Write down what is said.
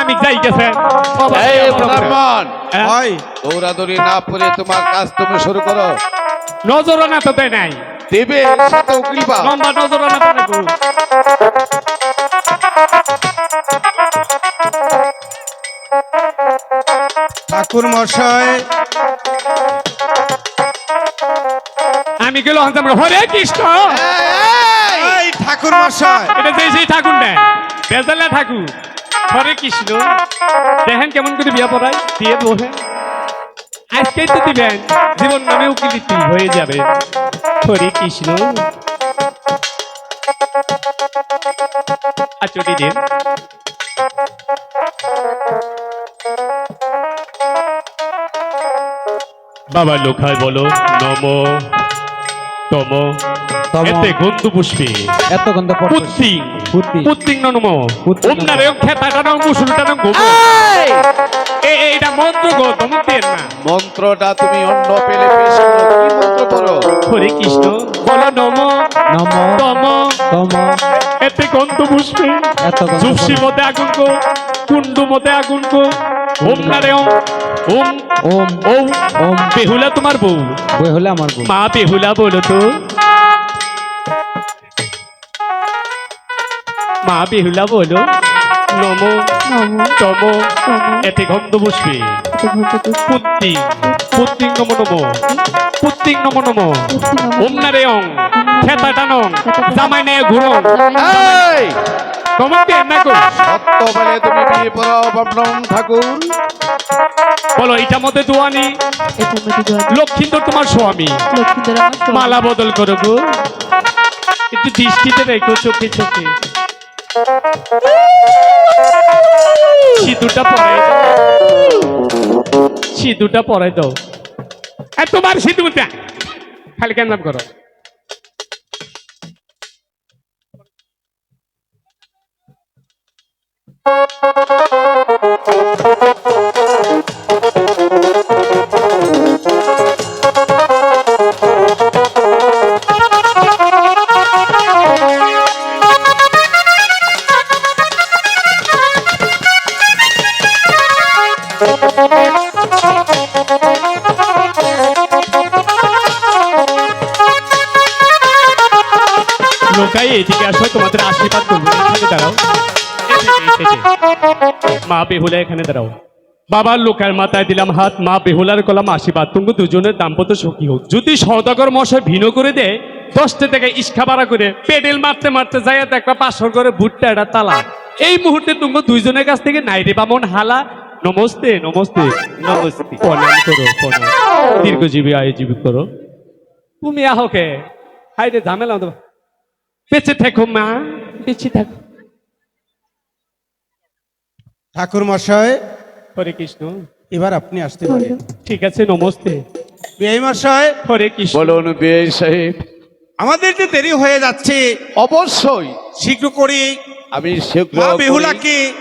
আমি যাই গেছে। এই ব্রাহ্মণ হ্যাঁ? দৌড়াদৌড়ি না পড়ে তোমার কাজ তুমি শুরু করো। নজর না তো দেয় নাই। দেবে সাথে উকিল লম্বা নজর না তো। ঠাকুর মশাই। আমি গেল হান্তাম হরে কৃষ্ণ। ঠাকুর মশাই। এটা সেই ঠাকুর নেয়। বেজালে ঠাকুর। হরে কৃষ্ণ। দেখেন কেমন করে বিয়া পড়ায় দিয়ে বসে আজকেই তো দিবেন জীবন নামে উকিলিতি হয়ে যাবে। হরে কৃষ্ণ। আচটি দিন বাবা লোখায় বলো নম তম। এতে গন্ধ পুষ্পে এত গন্ধ পড়ছে। পুত্তিং। ননম ওম নারে ওম খেতাটা নম মুসুলটা গোব এ এইটা মন্ত্র গো তুমি দেন না। মন্ত্রটা তুমি অন্য পেলে পেশ করো কি মন্ত্র হরে কৃষ্ণ। বলো নম নম তম। তম। এতে গন্ধ পুষ্পে। এত জুপসি মতে আগুন কো কুন্ডু মতে আগুন কো। ওম নারে ওম ওম ওম ওম ওম। বেহুলা তোমার বউ। বই হলে আমার বউ। মা বেহুলা বলো তো। মা বেহুলা বলো। নম তম এতে গন্ধ বসবে। পুত্তি পুত্তিং নম নম। পুত্তিং নম নম। ওম অং খেতা টানং জামাই নেয় ঘুরং এই! তোমার না সত্য বলে তুমি বিয়ে পড়াও ঠাকুর। বলো এটা মধ্যে দোয়ানি লক্ষ্মীন্দর তোমার স্বামী। মালা বদল করো গো। একটু দৃষ্টিতে রেখো চোখে চোখে। সিঁদুরটা দাও। সিঁদুরটা পরাই দাও। আর তোমার সিঁদুরটা খালি কেন করো? লোকাই এদিকে তোমাদের আশীর্বাদ করব। এখানে দাঁড়াও। মা বেহুলা এখানে দাঁড়াও। বাবার লোকের মাথায় দিলাম হাত, মা বেহুলার কলাম আশীর্বাদ। তুমি দুজনের দাম্পত্য সখী হোক। যদি সৌদাগর মশাই ভিনো করে দেয়, দশটা থেকে ইস্কা ভাড়া করে পেডেল মারতে মারতে যাই দেখবা পাঁচশো করে ভুট্টা একটা তালা। এই মুহূর্তে তুমি দুইজনের কাছ থেকে নাইরে বামন হালা নমস্তে নমস্তে নমস্তে। প্রণাম করো প্রণাম। দীর্ঘজীবী আয়ুজীবী করো। তুমি আহকে। হাইরে ঝামেলা হতো। বেঁচে থাকো মা। বেঁচে থাকো। ঠাকুর মশাই হরে কৃষ্ণ। এবার আপনি আসতে পারেন। ঠিক আছে নমস্তে। বিআই মশাই হরে কৃষ্ণ। বলুন বিয়ে সাহেব। আমাদের যে দেরি হয়ে যাচ্ছে অবশ্যই। শীঘ্র করি। আমি শীঘ্র বেহুলাকে